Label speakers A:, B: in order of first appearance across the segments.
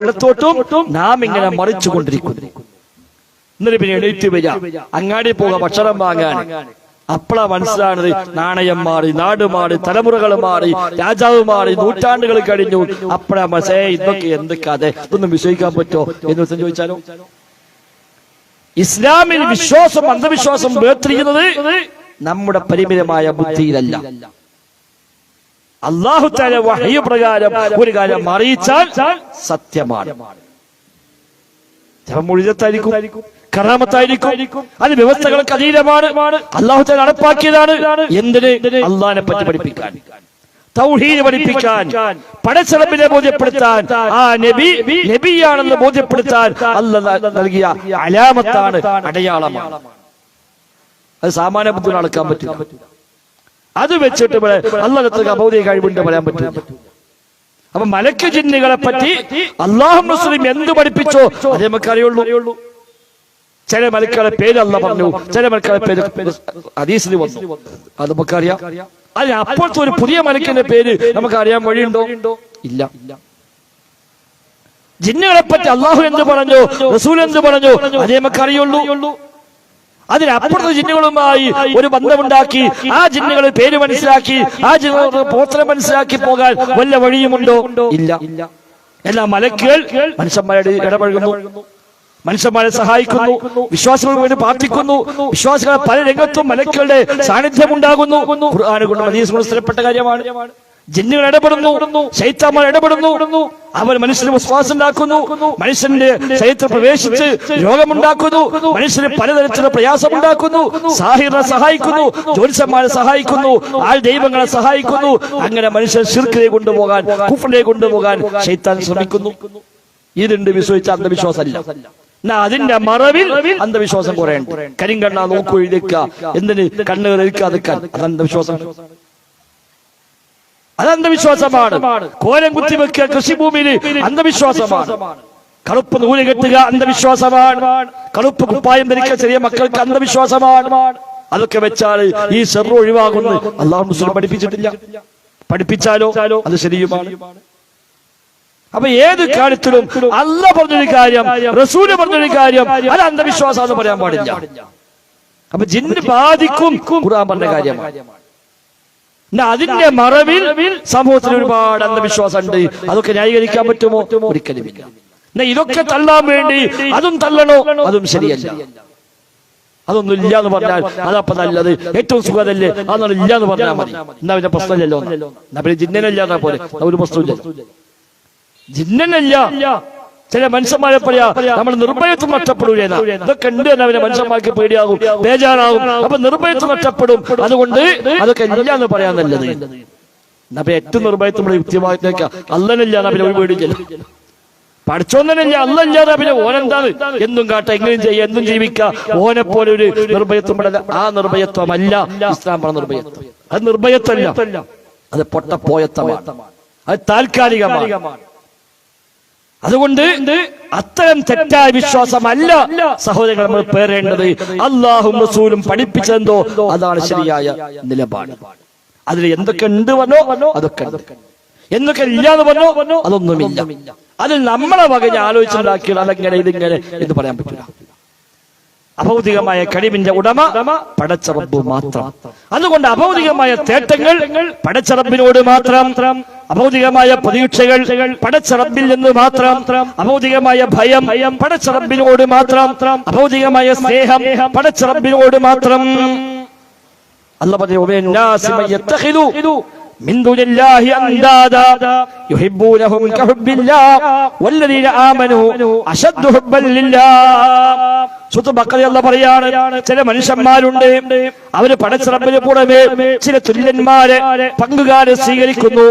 A: ഇടത്തോട്ടും നാം ഇങ്ങനെ മറിച്ചു കൊണ്ടിരിക്കുന്നു എന്നിട്ട് പിന്നെ എണീറ്റ് വരിക അങ്ങാടി പോക ഭക്ഷണം വാങ്ങാൻ. അപ്പള മനസ്സിലാണത് നാണയം മാറി നാട് മാറി തലമുറകൾ മാറി രാജാവ് മാറി നൂറ്റാണ്ടുകൾ കഴിഞ്ഞു. അപ്പഴ മനസ്സേ ഇതൊക്കെ എന്ത് കഥ ഇതൊന്നും വിശ്വസിക്കാൻ പറ്റോ എന്ന് ദിവസം ചോദിച്ചാലോ? ഇസ്ലാമിൽ വിശ്വാസം അന്ധവിശ്വാസം വേർതിരിക്കുന്നത് നമ്മുടെ പരിമിതമായ ബുദ്ധിയിലല്ല. അള്ളാഹു താല വഹയ പ്രകാരം ഒരു കാര്യം അറിയിച്ചാൽ സത്യമാണ്. മുഴുവത്തായിരിക്കും കറാമത്തായിരിക്കും അത് വ്യവസ്ഥകൾക്ക് അതീതമാണ് അള്ളാഹു താല നടപ്പാക്കിയതാണ്. എന്തിന്? അള്ളാഹിനെ പറ്റി പഠിപ്പിക്കാൻ. തൗഹീദ് പഠിപ്പിക്കാൻ. പടച്ചറബിനെ ബോധ്യപ്പെടുത്താൻ. ആ നബി നബിയാണെന്ന് ബോധ്യപ്പെടുത്താൻ അല്ല നൽകിയ അലാമത്താണ് അടയാളമാണ്. അത് സാമാന്യ ബുദ്ധി നടക്കാൻ പറ്റില്ല. അത് വെച്ചിട്ട് അള്ളാഹത്തിന് അബൗദിക കഴിവുണ്ട് പറയാൻ പറ്റും അപ്പൊ മലക്ക് ജിന്നുകളെ പറ്റി അള്ളാഹു മുസ്ലിം എന്ത് പഠിപ്പിച്ചോ അത് നമുക്ക് അറിയുള്ളൂ. ചില മലക്കുകളെ പേര് അല്ല പറഞ്ഞു. ചില മലക്കുകളെ പേര് ഹദീസിൽ വന്നു. അത് നമുക്കറിയാം. അതിന് അപ്പോഴത്തെ ഒരു പുതിയ മലക്കിന്റെ പേര് നമുക്ക് അറിയാൻ വഴിയുണ്ടോ? ഇല്ല. ജിന്നുകളെ പറ്റി അള്ളാഹു എന്ത് പറഞ്ഞു? റസൂൽ എന്ത് പറഞ്ഞു? അതേ നമുക്ക് അറിയുള്ളൂ. അതിനപ്പുറത്തെ ജിന്നുകളുമായി ഒരു ബന്ധമുണ്ടാക്കി ആ ജിന്നുകളെ പേര് മനസ്സിലാക്കി ആ ജിന്നുകളുടെ പോത്രം മനസ്സിലാക്കി പോകാൻ വല്ല വഴിയുമുണ്ടോ? ഇല്ല. എല്ലാ മലക്കുകൾ മനുഷ്യന്മാരുടെ ഇടപഴകുന്നു. മനുഷ്യന്മാരെ സഹായിക്കുന്നു വിശ്വാസികൾക്ക് വേണ്ടി പ്രാർത്ഥിക്കുന്നു. വിശ്വാസികളെ പല രംഗത്തും മലക്കുകളുടെ സാന്നിധ്യം ഉണ്ടാകുന്നു. ഖുർആനെ കൊണ്ട് സ്ഥിരപ്പെട്ട കാര്യമാണ്. ജിന്നുകൾ ഇടപെടുന്നു ശൈത്താമാർ ഇടപെടുന്നു. അവർ മനുഷ്യന് വിശ്വാസം ഉണ്ടാക്കുന്നു. മനുഷ്യന്റെ ശരീരത്തിൽ പ്രവേശിച്ച് രോഗമുണ്ടാക്കുന്നു മനുഷ്യന് പലതരത്തിലുള്ള പ്രയാസമുണ്ടാക്കുന്നു. സാഹിറിനെ സഹായിക്കുന്നു ജ്യോത്സ്യന്മാരെ സഹായിക്കുന്നു ആൾ ദൈവങ്ങളെ സഹായിക്കുന്നു. അങ്ങനെ മനുഷ്യൻ ശിർക്കിനെ കൊണ്ടുപോകാൻ കുഫറിനെ കൊണ്ടുപോകാൻ ശൈത്താൻ ശ്രമിക്കുന്നു. ഇതുണ്ട് വിശ്വസിച്ച അന്ധവിശ്വാസമല്ല. എന്നാ അതിന്റെ മറവിൽ അന്ധവിശ്വാസം കുറയുണ്ട് കരിങ്കണ്ണ നോക്കു എഴുതിക്ക എന്തിന് കണ്ണുകൾ എഴുതിക്കാതിരിക്കാൻ അന്ധവിശ്വാസം അത് അന്ധവിശ്വാസമാണ്. കോലം കുത്തിവെക്കുക കൃഷിഭൂമിയിൽ അന്ധവിശ്വാസമാണ്. കറുപ്പ് നൂൽ കെട്ടുക അന്ധവിശ്വാസമാണ്. കറുപ്പ് കുപ്പായം ധരിക്കുക ചെറിയ മക്കൾക്ക് അന്ധവിശ്വാസമാണ്. അതൊക്കെ വെച്ചാൽ ഈ സെറു ഒഴിവാകുന്നു. അള്ളാഹു മുസ്ലിം പഠിപ്പിച്ചിട്ടില്ല. പഠിപ്പിച്ചാലോ? അത് ശരിയുമാണ്. അപ്പൊ ഏത് കാര്യത്തിലും അല്ല പറഞ്ഞൊരു കാര്യം റസൂൽ പറഞ്ഞൊരു കാര്യം അത് അന്ധവിശ്വാസം എന്ന് പറയാൻ പാടില്ല. അപ്പൊ ജിന്ന് ബാധിക്കും. ഖുർആൻ പറഞ്ഞ കാര്യമാണ്. അതിന്റെ മറവിൽ സമൂഹത്തിൽ ഒരുപാട് അന്ധവിശ്വാസം ഉണ്ട് അതൊക്കെ ന്യായീകരിക്കാൻ പറ്റുമോ? ഒരിക്കലുമില്ല ഇല്ല. ഇതൊക്കെ തള്ളാൻ വേണ്ടി അതും തള്ളണോ? അതും ശരിയല്ല. അതൊന്നും ഇല്ല എന്ന് പറഞ്ഞാൽ അതപ്പൊ നല്ലത്. ഏറ്റവും സുഖതല്ലേ? അതൊന്നും ഇല്ല എന്ന് പറഞ്ഞാൽ മതി. എന്നാ പിന്നെ പ്രശ്നമില്ലല്ലോ. എന്നാ പിന്നെ ജിന്നനല്ല എന്നാ പോലെ? ഒരു പ്രശ്നമില്ല ജിന്നനല്ല. ചില മനുഷ്യന്മാരെ പറയാ നമ്മൾ നിർഭയത്വം നഷ്ടപ്പെടൂലേ എന്നാ. ഇതൊക്കെ ഉണ്ട് തന്നെ അവരെ മനുഷ്യന്മാർക്ക് പേടിയാകും ബേജാറാകും. അപ്പൊ നിർഭയത്വം നഷ്ടപ്പെടും. അതുകൊണ്ട് അതൊക്കെ ഇല്ല എന്ന് പറയാൻ നല്ലത്. അപ്പൊ ഏറ്റവും നിർഭയത്വം നമ്മൾ യുക്തിമായിട്ടേക്ക അല്ലനില്ല നബിനെ ഒരു പേടിയില്ല. പഠിച്ചോന്നല്ല അല്ലല്ലാതെ പിന്നെ ഓനെന്താണ്? എന്നും കാട്ട എങ്ങനെയും ചെയ്യുക എന്തും ജീവിക്ക. ഓനെ പോലെ ഒരു നിർഭയത്വം ആ നിർഭയത്വമല്ല. ഇസ്ലാം പറഞ്ഞ നിർഭയത്വം. അത് നിർഭയത്വമല്ല. അത് പൊട്ടപ്പോയത്വമാണ്. അത് താൽക്കാലികമാണ്. അതുകൊണ്ട് അത്തരം തെറ്റായ വിശ്വാസമല്ല സഹോദരങ്ങൾ നമ്മൾ പേരേണ്ടത്. അള്ളാഹും റസൂലും പഠിപ്പിച്ചെന്തോ അതാണ് ശരിയായ നിലപാട്. അതിൽ എന്തൊക്കെ ഉണ്ട് വന്നോ അതൊക്കെ എന്തൊക്കെ ഇല്ലാതെ വന്നോ അതൊന്നുമില്ല. അതിൽ നമ്മളെ വക ആലോചിച്ചുണ്ടാക്കിയത് അതെങ്ങനെ ഇതിങ്ങനെ എന്ന് പറയാൻ പറ്റില്ല. അഭൗതികമായ കഴിവിന്റെ ഉടമ പടച്ചറബ് മാത്രം. അതുകൊണ്ട് അഭൗതികമായ തേട്ടങ്ങൾ പടച്ചറബിനോട് മാത്രം. അഭൗതികമായ പ്രതീക്ഷകൾ പടച്ചറബിൽ നിന്ന് മാത്രം അഭൗതികമായ ഭയം പടച്ചറബിനോട് മാത്രം അഭൗതികമായ സ്നേഹം പടച്ചറബിനോട് മാത്രം അല്ല പറഞ്ഞു من دون الله أندادا يحبونهم كحب الله والذين آمنوا أشد حبا لله സുത്ത് ബക്കറി അല്ല പറയാണ്. ചില മനുഷ്യന്മാരുണ്ട്. അവർ പടച്ചിറപ്പിന് പുറമെ ചില തുല്യന്മാരെ പങ്കുകാരെ സ്വീകരിക്കുന്നു.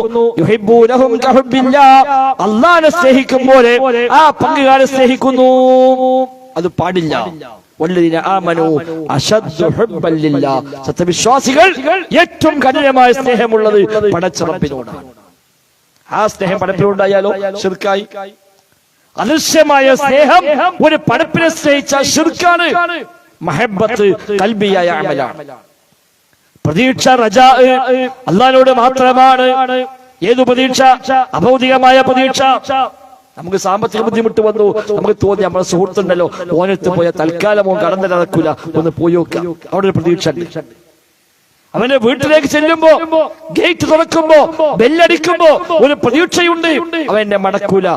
A: അള്ളാനെ സ്നേഹിക്കും പോലെ ആ പങ്കുകാരെ സ്നേഹിക്കുന്നു. അത് പാടില്ല. സത്യവിശ്വാസികൾ ഏറ്റവും കഠിനമായ സ്നേഹമുള്ളത് പടച്ചിറപ്പിനോടാണ് ആ സ്നേഹം പടപ്പിലുണ്ടായാലോ? ശിർക്കായി. അദൃശ്യമായ സ്നേഹം ഒരു പടപ്പിനെ സ്നേഹിച്ച ശുർക്കാണ് മഹബത്ത് കൽബിയായ അമലാണ് പ്രതീക്ഷ റജ അള്ളാനോട് മാത്രമാണ് ഏതു പ്രതീക്ഷ? അഭൗതികമായ പ്രതീക്ഷ. നമുക്ക് സാമ്പത്തിക ബുദ്ധിമുട്ട് വന്നു. നമുക്ക് തോന്നി നമ്മുടെ സുഹൃത്തുണ്ടല്ലോ. ഓനത്ത് പോയ തൽക്കാലം ഓൻ കടന്നു നടക്കൂല. ഒന്ന് പോയി നോക്കാം. അവിടെ ഒരു പ്രതീക്ഷ ഉണ്ട്. അവന്റെ വീട്ടിലേക്ക് ചെല്ലുമ്പോ ഗേറ്റ് തുറക്കുമ്പോ ബെല്ലടിക്കുമ്പോ ഒരു പ്രതീക്ഷയുണ്ട്. അവന്റെ മടക്കൂല.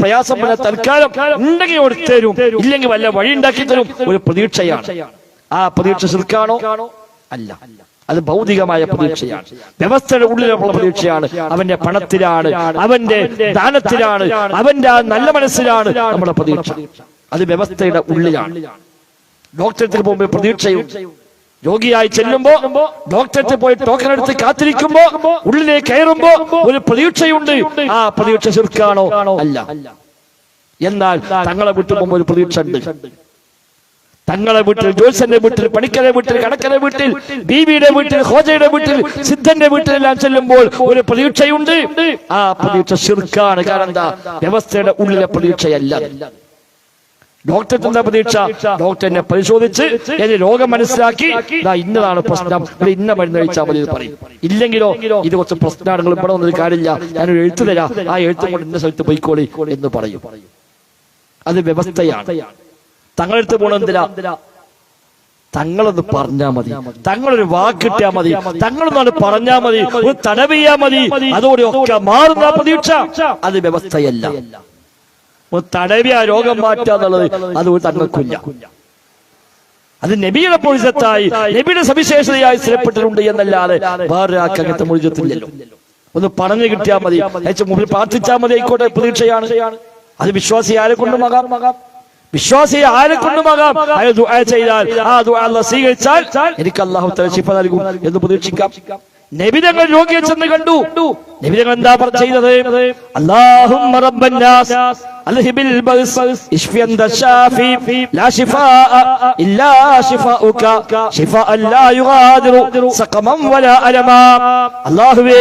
A: പ്രയാസം പോലെ തൽക്കാലം ഉണ്ടെങ്കിൽ കൊടുത്തു തരും. ഇല്ലെങ്കിൽ വല്ല വഴി ഉണ്ടാക്കി തരും. ഒരു പ്രതീക്ഷയാണ്. ആ പ്രതീക്ഷ ശിർക്കാണോ? അല്ല. അത് ഭൗതികമായ പ്രതീക്ഷയാണ്. വ്യവസ്ഥയുടെ ഉള്ളിലുള്ള പ്രതീക്ഷയാണ്. അവന്റെ പണത്തിലാണ്. അവന്റെ ദാനത്തിലാണ്. അവന്റെ ആ നല്ല മനസ്സിലാണ് നമ്മുടെ പ്രതീക്ഷ. അത് വ്യവസ്ഥയുടെ ഉള്ളിലാണ്. ഡോക്ടറത്തിൽ പോകുമ്പോൾ പ്രതീക്ഷയുണ്ട് രോഗിയായി ചെല്ലുമ്പോ ഡോക്ടറെ പോയി ടോക്കൺ എടുത്ത് കാത്തിരിക്കുമ്പോ ഉള്ളിലേക്ക് കയറുമ്പോ ഒരു പ്രതീക്ഷയുണ്ട്. ആ പ്രതീക്ഷ ശിർക്കാണോ അല്ല. എന്നാൽ തങ്ങളെ വീട്ടിൽ പോകുമ്പോൾ ഒരു പ്രതീക്ഷ ഉണ്ട്. തങ്ങളെ വീട്ടിൽ ജോത്സന്റെ വീട്ടിൽ പണിക്കരെ വീട്ടിൽ കണക്കരെ വീട്ടിൽ ബീവിയുടെ വീട്ടിൽ ഹോജയുടെ വീട്ടിൽ സിദ്ധന്റെ വീട്ടിലെല്ലാം ചെല്ലുമ്പോൾ ഒരു പ്രതീക്ഷയുണ്ട്. ആ പ്രതീക്ഷ ശിർക്കാണ് കാരണം എന്താ? വ്യവസ്ഥയുടെ ഉള്ളിലെ പ്രതീക്ഷയല്ല. ഡോക്ടർക്ക് എന്താ പ്രതീക്ഷ. ഡോക്ടർ എന്നെ പരിശോധിച്ച് എന്റെ രോഗം മനസ്സിലാക്കി. ഇതാ ഇന്നതാണ് പ്രശ്നം. ഇവിടെ ഇന്ന മരുന്ന് കഴിച്ചാൽ മതി പറയും. ഇല്ലെങ്കിലോ ഇത് കുറച്ച് പ്രശ്നമാണ് ഇവിടെ വന്നൊരു കാര്യമില്ല. ഞാനൊരു എഴുത്ത് തരാം. ആ എഴുത്തും കൊണ്ട് ഇന്ന സ്ഥലത്ത് പോയിക്കോളി എന്ന് പറയും. അത് വ്യവസ്ഥയാണ്. തങ്ങളെടുത്ത് പോണ എന്തിനാ? തങ്ങളൊന്ന് പറഞ്ഞാ മതി. തങ്ങളൊരു വാക്കിട്ടാ മതി. തങ്ങളൊന്നാണ് പറഞ്ഞാ മതി. ഒരു തടവിയാ മതി. അതോടെ ഒക്കെ മാറുന്ന പ്രതീക്ഷ. അത് വ്യവസ്ഥയല്ല. തടവി ആ രോഗം മാറ്റുക എന്നുള്ളത് അത് തന്നെ തങ്ങൾക്കില്ല. അത് നബിയുടെ പൊളിച്ചത്തായി നബിയുടെ സവിശേഷതയായി സ്ഥിരപ്പെട്ടിട്ടുണ്ട് എന്നല്ലാതെ വേറൊരാൾക്ക് അങ്ങനത്തെ മൊഴിജത്തില്ലല്ലോ ഒന്ന് പറഞ്ഞു കിട്ടിയാൽ മതി. മുമ്പിൽ പ്രാർത്ഥിച്ചാൽ മതി. ആയിക്കോട്ടെ പ്രതീക്ഷയാണ്. അത് വിശ്വാസി ആരെ കൊണ്ടുമാകാം വിശ്വാസി ആരെ കൊണ്ടുമാകാം അയാൾ ദുആ ചെയ്താൽ ആ ദുആ അല്ലാഹ് സ്വീകരിച്ചാൽ എനിക്ക് അള്ളാഹു തആല ശിഫ നൽകും എന്ന് പ്രതീക്ഷിക്കാം. നബിതങ്ങൾ രോഗിയെ ചെന്ന് കണ്ടു. നബിതങ്ങൾ എന്താ പറ- ചെയ്തത്? അല്ലാഹുമ്മ റബ്ബന്നാസ് അൽഹിബിൽ ബസ് ഇഷ്ഫിയൻ ഷാഫി ലാ ഷിഫാ ഇല്ലാ ശിഫാഉക ശിഫാഅൻ ലാ യുഗാദിറു സഖമൻ വലാ അലമാ. അല്ലാഹുവേ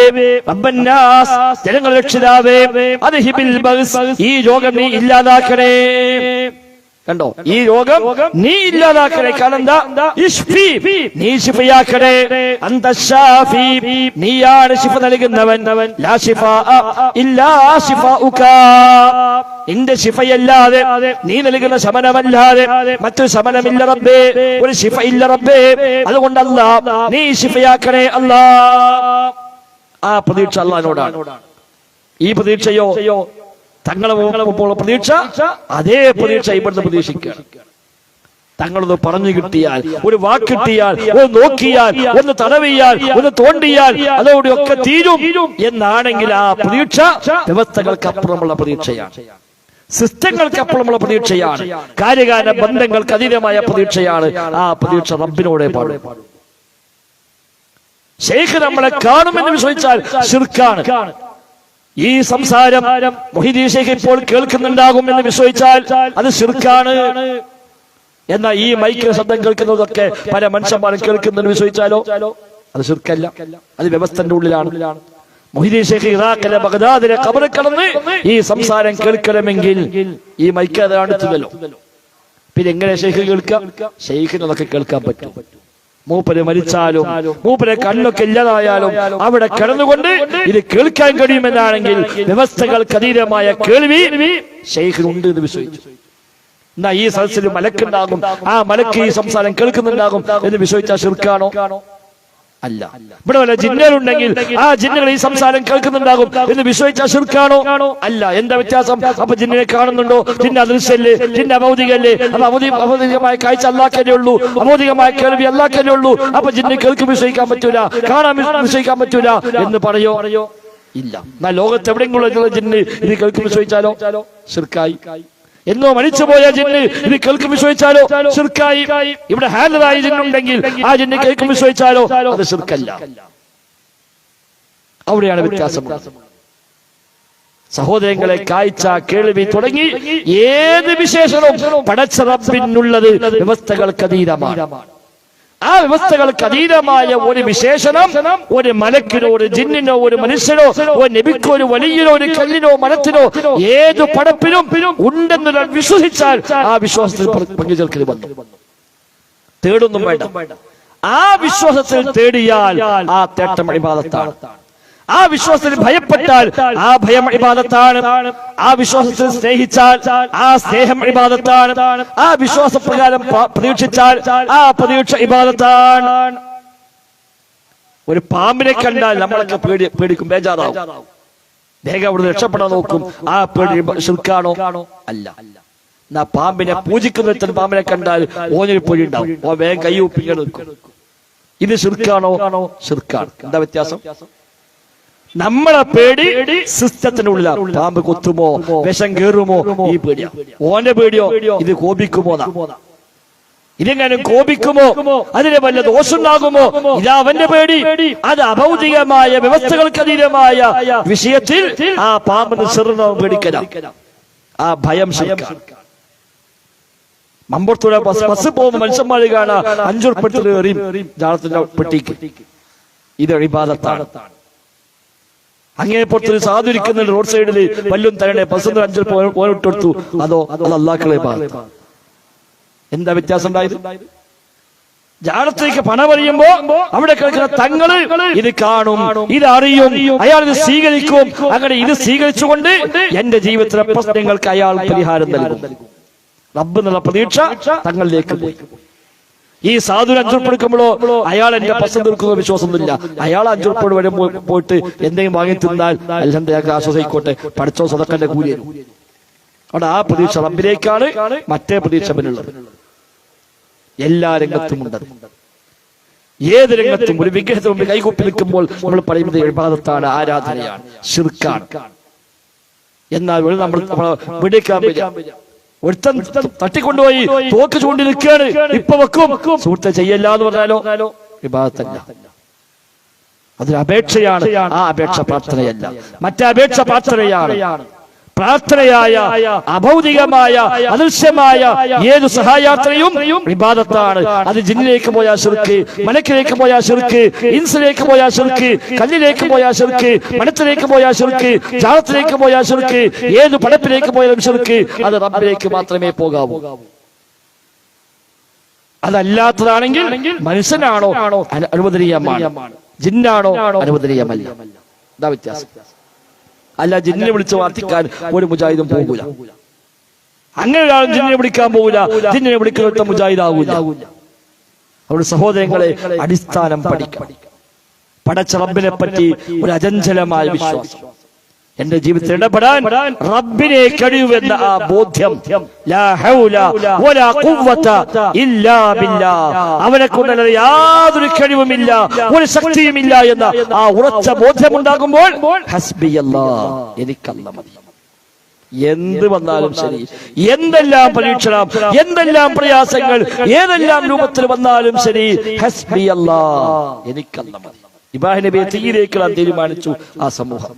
A: റബ്ബന്നാസ് ജനങ്ങളുടെ രക്ഷിതാവേ അൽഹിബിൽ ബസ് ഈ രോഗം നീ ഇല്ലാതാക്കണേ. കണ്ടോ? ഈ രോഗം നീ ഇല്ലാതാക്കണേ. കാരണം എന്താ? നീ ശിഫയാക്കണേ. നീയാണ് ശിഫ നൽകുന്നവൻ. ലാ ശിഫാ ഇല്ലാ നിന്റെ ശിഫയല്ലാതെ നീ നൽകുന്ന ശമനമല്ലാതെ മറ്റൊരു ശമനമില്ല റബ്ബേ. ഒരു ശിഫ ഇല്ല റബ്ബേ. അതുകൊണ്ടല്ല നീ ശിഫയാക്കണേ അല്ല. ആ പ്രതീക്ഷ അള്ളഹാനോടാണ്. ഈ പ്രതീക്ഷയോ? തങ്ങളെ മുമ്പുള്ള പ്രതീക്ഷ അതേ പ്രതീക്ഷ ഇവിടുന്ന് പ്രതീക്ഷിക്കുക തങ്ങളൊന്ന് പറഞ്ഞു കിട്ടിയാൽ ഒരു വാക്ക് കിട്ടിയാൽ ഒന്ന് നോക്കിയാൽ ഒന്ന് തടവിയാൽ ഒന്ന് തോണ്ടിയാൽ അതോടെ ഒക്കെ തീരും എന്നാണെങ്കിൽ ആ പ്രതീക്ഷ വ്യവസ്ഥകൾക്ക് അപ്പുറമുള്ള പ്രതീക്ഷയാണ്. സിസ്റ്റങ്ങൾക്ക് അപ്പുറമുള്ള പ്രതീക്ഷയാണ്. കാര്യകാല ബന്ധങ്ങൾക്ക് അതീതമായ പ്രതീക്ഷയാണ്. ആ പ്രതീക്ഷ റബ്ബിനോടെ പാടും. ശേഖ് നമ്മളെ കാണുമെന്ന് വിശ്വസിച്ചാൽ ശിർക്കാണ്. ഈ സംസാരം മൊഹിദീഷയ്ക്ക് ഇപ്പോൾ കേൾക്കുന്നുണ്ടാകും എന്ന് വിശ്വസിച്ചാൽ അത് ശിർക്കാണ്. എന്നാൽ ഈ മൈക്കിൽ ശബ്ദം കേൾക്കുന്നതൊക്കെ പല മനുഷ്യന്മാരും കേൾക്കുന്നെന്ന് വിശ്വസിച്ചാലോ? അത് ശിർക്കല്ല. അത് വ്യവസ്ഥന്റെ ഉള്ളിലാണ്. മൊഹിദീൻ ഷേഖ് ഇറാഖിലെ ബഗ്ദാദിലെ കബറിൽ കടന്ന് ഈ സംസാരം കേൾക്കണമെങ്കിൽ ഈ മൈക്ക് അതാണ് പിന്നെ എങ്ങനെ ഷെയ്ഖ് കേൾക്കാം? ഷെയ്ഖിനതൊക്കെ കേൾക്കാൻ പറ്റും. മൂപ്പര് മരിച്ചാലും മൂപ്പരെ കണ്ണൊക്കെ ഇല്ലാതായാലും അവിടെ കിടന്നുകൊണ്ട് ഇത് കേൾക്കാൻ കഴിയുമെന്നാണെങ്കിൽ വ്യവസ്ഥകൾക്ക് അതീതമായ കേൾവി ഷെയ്ഖിനുണ്ട് എന്ന് വിശ്വസിച്ചു. എന്നാ ഈ സദസ്സിൽ മലക്കുണ്ടാകും. ആ മലക്ക് ഈ സംസാരം കേൾക്കുന്നുണ്ടാകും എന്ന് വിശ്വസിച്ച ശിർക്കാണോ? അല്ല. ഇവിടെ വല്ല ജിന്നുകളുണ്ടെങ്കിൽ ആ ജിന്നുകൾ ഈ സംസാരം കേൾക്കുന്നുണ്ടാകും. എന്ന് വിശ്വസിച്ച ശുർക്കാണോ അല്ല. എന്താ വ്യത്യാസം? അപ്പൊ ജിന്നിനെ കാണുന്നുണ്ടോ? ജിന്ന അദൃശ്യല്ലേ? ജിന്ന അഭൗതികല്ലേ? അപ്പൊ അവധി- അഭൗതികമായ കാഴ്ച അല്ലാക്കല്ലേ ഉള്ളൂ. അഭൗതികമായ കേൾവി അല്ലാക്കല്ലേ ഉള്ളൂ. അപ്പൊ ജിന്ന് കേൾക്കും വിശ്വസിക്കാൻ പറ്റൂല. കാണാൻ വിശ്വസിക്കാൻ പറ്റൂല എന്ന് പറയോ? ഇല്ല. എന്നാ ലോകത്ത് എവിടെയെങ്കിലും ജിന്ന് ഇത് കേൾക്കും വിശ്വസിച്ചാലോ? ശിർക്കായി എന്നോ മരിച്ചുപോയ ജിന്ന് ഇത് കേൾക്കും വിശ്വസിച്ചാലോ? ശിർക്കായി ഇവിടെ ഹാലറായ ജിന്നുണ്ടെങ്കിൽ ആ ജിന്ന് കേൾക്കും വിശ്വസിച്ചാലോ? അത് ശിർക്കല്ല അവിടെയാണ് വ്യത്യാസം. സഹോദരങ്ങളെ കാഴ്ച കേൾവി തുടങ്ങി. ഏത് വിശേഷണവും പടച്ച റബ്ബിനുള്ളത് വ്യവസ്ഥകൾക്ക് അതീതമാണ്. ആ വ്യവസ്ഥകൾക്ക് അതീതമായ ഒരു വിശേഷണം ഒരു മലക്കിനോ ഒരു ജിന്നിനോ ഒരു മനുഷ്യനോ ഒരു നബിക്കോ ഒരു വലിയനോ ഒരു കല്ലിനോ മരത്തിനോ ഏത് പടപ്പിനും ഉണ്ടെന്ന് വിശ്വസിച്ചാൽ ആ വിശ്വാസത്തിൽ പങ്കുചേർക്കൽ വന്നു. തേടൊന്നും വേണ്ട. ആ വിശ്വാസത്തിൽ തേടിയാൽ ആ തേട്ടം അടിഭാഗത്താണ് ആ വിശ്വാസത്തിൽ ഭയപ്പെട്ടാൽ ആ ഭയം ഇബാദത്താണ്. ആ വിശ്വാസത്തിൽ സ്നേഹിച്ചാൽ ആ സ്നേഹം ഇബാദത്താണ്. ആ വിശ്വാസപ്രകാരം പ്രകാരം പ്രതീക്ഷിച്ചാൽ ആ പ്രതീക്ഷ ഇബാദത്താണ്. ഒരു പാമ്പിനെ കണ്ടാൽ നമ്മളൊക്കെ പേടി പേടിക്കും ബേജാറാവും. വേഗം അവിടെ രക്ഷപ്പെടാൻ നോക്കും ആ പേടി ശിർക്കാണോ അല്ല. എന്നാ പാമ്പിനെ പൂജിക്കുന്ന പാമ്പിനെ കണ്ടാൽ ഓനൊരു പേടി ഉണ്ടാവും. ഓ വേഗം കൈ ഒപ്പിങ്ങനെ നിൽക്കും. ഇത് ശിർക്കാണോ ശുൽക്കാണ് എന്താ വ്യത്യാസം? നമ്മളെ പേടി സിസ്റ്റത്തിനുള്ളിലാ. പാമ്പ് കൊത്തുമോ? വിഷം കേറുമോ ഈ പേടിയാ. ഓന്റെ പേടിയോ? ഇത് കോപിക്കുമോ ഇതെങ്ങനെ കോപിക്കുമോ? അതിന് വല്ല ദോഷമുണ്ടാകുമോ ഇതാ അവന്റെ പേടി. അത് അഭൗതികമായ വ്യവസ്ഥകൾക്കതീതമായ വിഷയത്തിൽ ആ പാമ്പിന് ചെറുതാവും പേടിക്കല ആ ഭയം ശരിക്കാം മമ്പുറത്തൂടെ ബസ് ബസ് പോകുന്ന മനുഷ്യന്മാര് കാണാ പെട്ടി എറിയും. ജാളത്തിന്റെ പെട്ടിക്ക്. ഇത് ഇബാദത്താണ്. അങ്ങനെ പുറത്തൊരു സാധുരിക്കുന്ന റോഡ് സൈഡിൽ പല്ലും തരണേ പസന്ത അഞ്ചൽ പോയിട്ടെടുത്തു അതോ അത് അള്ളാക്കളെ എന്താ വ്യത്യാസം ഉണ്ടായത്? ജാലത്തേക്ക് പണം അറിയുമ്പോ അവിടെ കിടക്കുന്ന തങ്ങൾ ഇത് കാണും ഇത് അറിയും അയാൾ ഇത് സ്വീകരിക്കും. അങ്ങനെ ഇത് സ്വീകരിച്ചുകൊണ്ട് എന്റെ ജീവിതത്തിലെ പ്രശ്നങ്ങൾക്ക് അയാൾ പരിഹാരം നൽകും. റബ്ബ് എന്നുള്ള പ്രതീക്ഷ തങ്ങളിലേക്ക് പോയി. ഈ സാധുവിന് അഞ്ചുറപ്പെടുക്കുമ്പോഴോ അയാൾ എന്റെ പ്രശ്നം തീർക്കുന്ന വിശ്വാസമൊന്നുമില്ല. അയാൾ അഞ്ചുറപ്പോട് വരെ പോയിട്ട് എന്തെങ്കിലും വാങ്ങി തിന്നാൽ അല്ലാണ്ട് ആശ്വസിക്കോട്ടെ. പഠിച്ചോ സദക്കന്റെ കൂലി അവിടെ ആ പ്രതീക്ഷ റബ്ബിലേക്കാണ് മറ്റേ പ്രതീക്ഷ പിന്നുള്ളത് എല്ലാ രംഗത്തും ഉണ്ട് ഏത് രംഗത്തും ഒരു വിഗ്രഹത്തിന് മുമ്പിൽ കൈകൂപ്പി നിൽക്കുമ്പോൾ നമ്മൾ പറയുന്നത് എഴുപാദത്താണ് ആരാധനയാണ് ശിർക്കാണ്. എന്നാൽ നമ്മൾ വിളിക്കാൻ വരിക ഒരുത്തൻ തട്ടിക്കൊണ്ടുപോയി തോക്ക് ചൂണ്ടി നിൽക്കുകയാണ് ഇപ്പൊ വെക്കും. സുഹൃത്തെ ചെയ്യല്ല എന്ന് പറഞ്ഞാലോ? വിഭാഗത്തല്ല അതൊരു അപേക്ഷയാണ്. ആ അപേക്ഷ പ്രാർത്ഥനയല്ല. മറ്റേ അപേക്ഷ പ്രാർത്ഥനയാണ്. പ്രാർത്ഥനയായ അഭൗതികമായ അദൃശ്യമായ ഏത് സഹായാത്രയും വിവാദത്താണ് അത് ജിന്നിലേക്ക് പോയാൽ ശെറുക്ക് മലക്കിലേക്ക് പോയാൽ ശെറുക്ക് ഇൻസിലേക്ക് പോയാൽ ശെറുക്ക് കല്ലിലേക്ക് പോയാൽ ശെറുക്ക് മണത്തിലേക്ക് പോയാൽ ശെറുക്ക് ചാളത്തിലേക്ക് പോയാൽ ശെറുക്ക് ഏത് പടപ്പിലേക്ക് പോയാലും ശെറുക്ക് അത് റബ്ബിലേക്ക് മാത്രമേ പോകാവൂ. അതല്ലാത്തതാണെങ്കിൽ മനുഷ്യനാണോ അനു- അനുവദനീയമാണ്. ജിന്നാണോ അനുവദനീയമല്ല. എന്താ വ്യത്യാസം. അല്ല ജിന്നിനെ വിളിച്ച് വാർത്തിക്കാൻ ഒരു മുജാഹിദും പോകൂല. അങ്ങനെ ഒരാളും ജിന്നിനെ വിളിക്കാൻ പോകൂല. ജിന്നിനെ വിളിക്കുന്ന മുജാഹിദ് ആകൂല അവിടെ സഹോദരങ്ങളെ അടിസ്ഥാനം പഠിക്കാം. പടച്ച റബ്ബിനെ പറ്റി ഒരു അജഞ്ചലമായ വിശ്വാസം. എന്റെ ജീവിതത്തിൽ ഇടപെടാൻ റബ്ബിനെ കഴിയുമെന്ന ആ ബോധ്യം. അവനെ കൊണ്ടല്ലാതെ യാതൊരു കഴിവുമില്ല ഒരു ശക്തിയുമില്ല എന്ന ആ ഉറച്ച ബോധ്യമുണ്ടാകുമ്പോൾ ഉണ്ടാകുമ്പോൾ എനിക്കല്ല മതി. എന്ത് വന്നാലും ശരി. എന്തെല്ലാം പരീക്ഷണം എന്തെല്ലാം പ്രയാസങ്ങൾ ഏതെല്ലാം രൂപത്തിൽ വന്നാലും ശരി. ഹസ്ബി അല്ലാ എനിക്കല്ല മതി. ഇബ്രാഹിം നബിയെ തീരേക്കാൻ തീരുമാനിച്ചു ആ സമൂഹം.